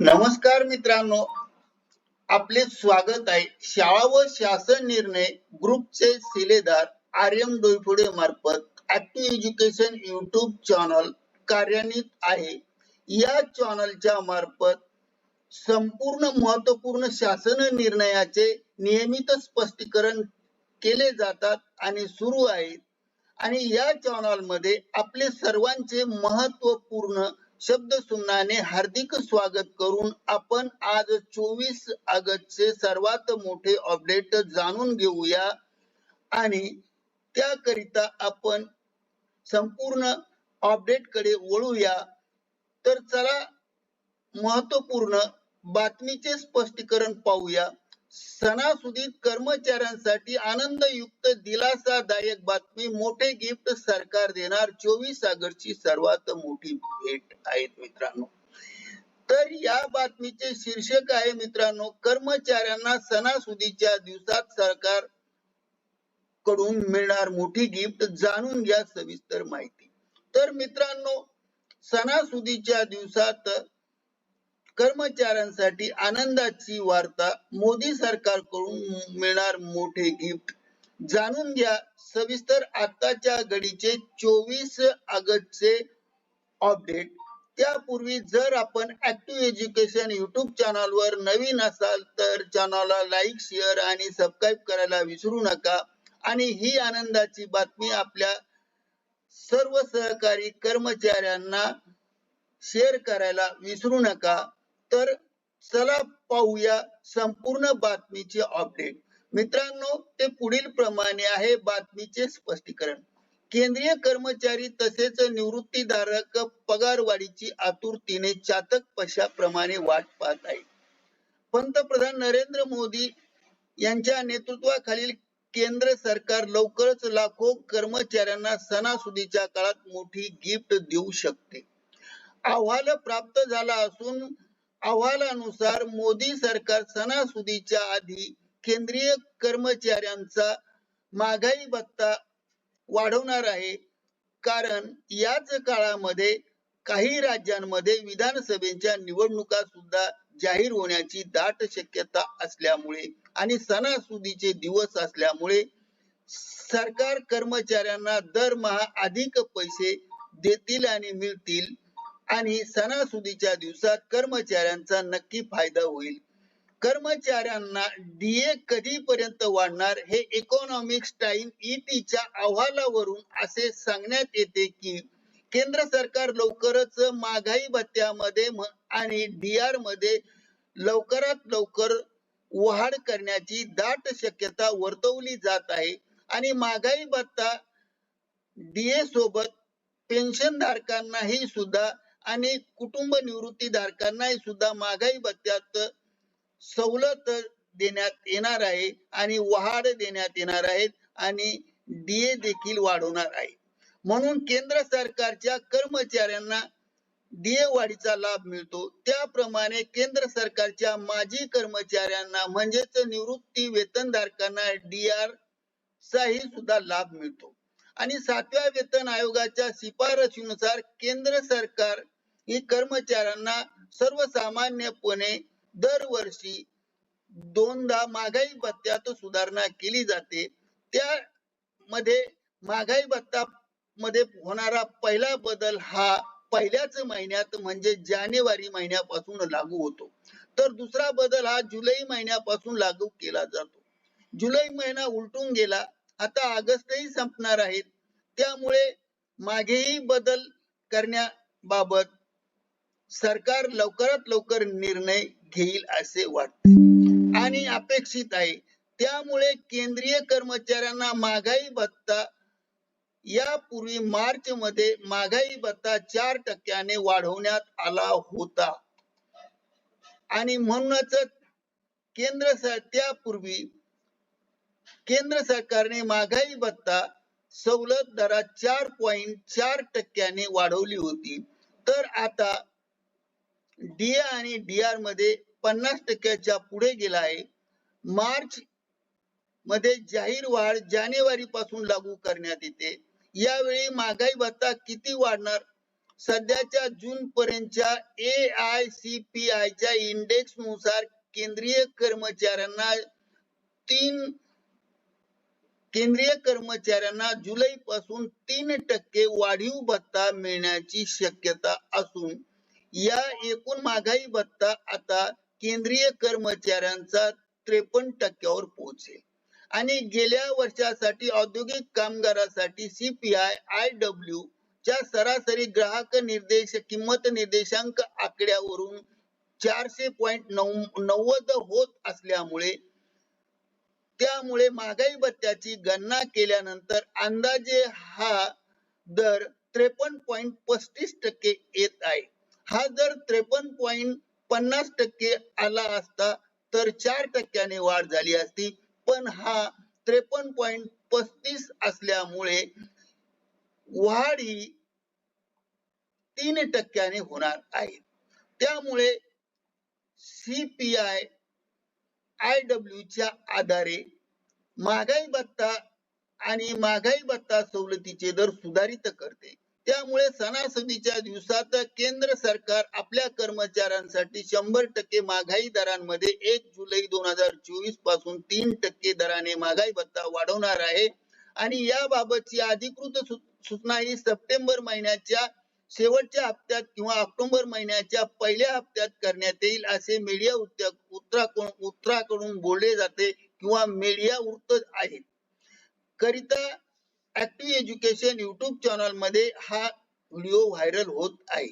नमस्कार मित्रांनो. आपले स्वागत आहे शाळा व शासन निर्णय ग्रुपचे शिलेदार आर एम डोईफोडे मार्फत ऍक्टिव्ह एज्युकेशन युट्यूब चॅनल कार्यान्वित आहे. या चॅनलच्या मार्फत संपूर्ण महत्त्वपूर्ण शासन निर्णयाचे नियमित स्पष्टीकरण केले जातात आणि सुरू आहेत. आणि या चॅनलमध्ये आपले सर्वांचे महत्त्वपूर्ण शब्द सुमनाने हार्दिक स्वागत करून आपण आज चोवीस ऑगस्टचे सर्वात मोठे अपडेट जाणून घेऊया. आणि त्याकरिता आपण संपूर्ण अपडेटकडे वळूया. तर चला महत्त्वपूर्ण बातमीचे स्पष्टीकरण पाहूया. सणासुदीत कर्मचाऱ्यांसाठी आनंदयुक्त दिलासादायक बातमी मोठे गिफ्ट सरकार देणार. चोवीस ऑगस्टची सर्वात मोठी भेट आहेत मित्रांनो. तर या बातमीचे शीर्षक आहे मित्रांनो कर्मचाऱ्यांना सणासुदीच्या दिवसात सरकारकडून मिळणार मोठी गिफ्ट जाणून घ्या सविस्तर माहिती. तर मित्रांनो सणासुदीच्या दिवसात कर्मचाऱ्यांसाठी आनंदाची वार्ता मोदी सरकारकडून मिळणार मोठे गिफ्ट जाणून घ्या सविस्तर आताच्या घडीचे चोवीस ऑगस्टचे अपडेट त्यापूर्वी जर आपण ऍक्टिव्ह एज्युकेशन युट्यूब चॅनल वर नवीन असाल तर चॅनलला लाईक शेअर आणि सबस्क्राईब करायला विसरू नका. आणि ही आनंदाची बातमी आपल्या सर्व सहकारी कर्मचाऱ्यांना शेअर करायला विसरू नका. तर चला पाहूया संपूर्ण बातमीचे अपडेट मित्रांनो ते पुढील प्रमाणे आहे बातमीचे स्पष्टीकरण. केंद्रीय कर्मचारी तसेच निवृत्तीधारक पगारवाढीची आतुरतेने चातक पशाप्रमाणे वाट पाहत आहे पंतप्रधान नरेंद्र मोदी यांच्या नेतृत्वाखालील केंद्र सरकार लवकरच लाखो कर्मचाऱ्यांना सणासुदीच्या काळात मोठी गिफ्ट देऊ शकते. अहवाल प्राप्त झाला असून अहवालानुसार मोदी सरकार सणासुदीच्या आधी केंद्रीय कर्मचाऱ्यांचा महागाई भत्ता वाढवणार आहे. कारण याच काळामध्ये काही राज्यांमध्ये विधानसभेच्या निवडणुका सुद्धा जाहीर होण्याची दाट शक्यता असल्यामुळे आणि सणासुदीचे दिवस असल्यामुळे सरकार कर्मचाऱ्यांना दरमहा अधिक पैसे देतील आणि मिळतील आणि सणासुदीच्या दिवसात कर्मचाऱ्यांचा नक्की फायदा होईल. कर्मचाऱ्यांना डीए कधीपर्यंत वाढणार हे इकॉनॉमिक्स टाइम ईटीच्या अहवालावरून असे सांगण्यात येते की केंद्र सरकार लवकरच महागाई भत्त्यामध्ये आणि डीआरमध्ये लवकरात लवकर वाढ करण्याची दाट शक्यता वर्तवली जात आहे आणि महागाई भत्ता डीए सोबत पेन्शन धारकांनाही सुद्धा आणि कुटुंब निवृत्ती धारकांनाही सुद्धा महागाई भत्त्यात सवलत देण्यात येणार आहे आणि वाढ देण्यात येणार आहेत आणि डीए देखील वाढवणार आहे. म्हणून केंद्र सरकारच्या कर्मचाऱ्यांना डीए वाढीचा लाभ मिळतो. त्याप्रमाणे केंद्र सरकारच्या माजी कर्मचाऱ्यांना म्हणजेच निवृत्ती वेतनधारकांना डीआर चाही सुद्धा लाभ मिळतो. आणि सातव्या वेतन आयोगाच्या शिफारशीनुसार केंद्र सरकार ही कर्मचाऱ्यांना सर्वसामान्यपणे दरवर्षी दोनदा महागाई भत्त्यात सुधारणा केली जाते. त्यामध्ये महागाई भत्ता मध्ये होणारा पहिला बदल हा पहिल्याच महिन्यात म्हणजे जानेवारी महिन्यापासून लागू होतो. तर दुसरा बदल हा जुलै महिन्यापासून लागू केला जातो. जुलै महिना उलटून गेला. आता ऑगस्टही संपणार आहेत. त्यामुळे मागेही बदल करण्याबाबत सरकार लवकरात लवकर निर्णय घेईल असे वाटते. आणि अपेक्षित आहे. त्यामुळे केंद्रीय कर्मचाऱ्यांना महागाई भत्ता यापूर्वी मार्च मध्ये महागाई भत्ता चार टक्क्याने वाढवण्यात आला होता. आणि म्हणूनच केंद्र त्यापूर्वी केंद्र सरकारने महागाई भत्ता सवलत दरात चार पॉइंट चार टक्क्याने वाढवली होती. तर आता डीए आणि डीआरमध्ये पन्नास टक्क्याच्या पुढे गेला आहे. मार्च मध्ये जाहीर वाढ जानेवारी पासून लागू करण्यात येते. यावेळी महागाई भत्ता किती वाढणार? सध्याच्या जून पर्यंतच्या A I C P I च्या इंडेक्सनुसार केंद्रीय कर्मचाऱ्यांना तीन केंद्रीय कर्मचाऱ्यांना जुलै पासून तीन टक्के वाढीव भत्ता मिळण्याची शक्यता असून या एकूण महागाई भत्ता आता केंद्रीय कर्मचाऱ्यांचा त्रेपन्न टक्क्यावर पोहोचेल. आणि गेल्या वर्षासाठी औद्योगिक कामगारासाठी सीपीआय आय डब्ल्यू च्या सरासरी ग्राहक निर्देश किंमत निर्देशांक आकड्यावरून चारशे पॉईंट नव्वद होत असल्यामुळे त्यामुळे महागाई भत्त्याची गणना केल्यानंतर अंदाजे हा दर त्रेपन्न पॉइंट पस्तीस टक्के येत आहे. हा जर त्रेपन्न पॉईंट पन्नास टक्के आला असता तर चार टक्क्याने वाढ झाली असती. पण हा त्रेपन्न पॉईंट पस्तीस असल्यामुळे वाढ ही तीन टक्क्याने होणार आहे. त्यामुळे सीपीआय आय डब्ल्यू च्या आधारे महागाई भत्ता आणि महागाई भत्ता सवलतीचे दर सुधारित करते. त्यामुळे सणासुदीच्या दिवसात केंद्र सरकार आपल्या कर्मचाऱ्यांसाठी शंभर टक्के महागाई दरांमध्ये एक जुलै दोन हजार चोवीसपासून तीन टक्के दराने महागाई भत्ता वाढवणार आहे. आणि याबाबतची अधिकृत सूचना ही सप्टेंबर महिन्याच्या शेवटच्या हप्त्यात किंवा ऑक्टोबर महिन्याच्या पहिल्या हप्त्यात करण्यात येईल असे मीडिया उत्तराकडून उत्तराकडून बोलले जाते किंवा मीडिया वृत्त आहेत. करिता ऍक्टिव्ह एज्युकेशन युट्यूब चॅनलमध्ये हा व्हिडिओ व्हायरल होत आहे.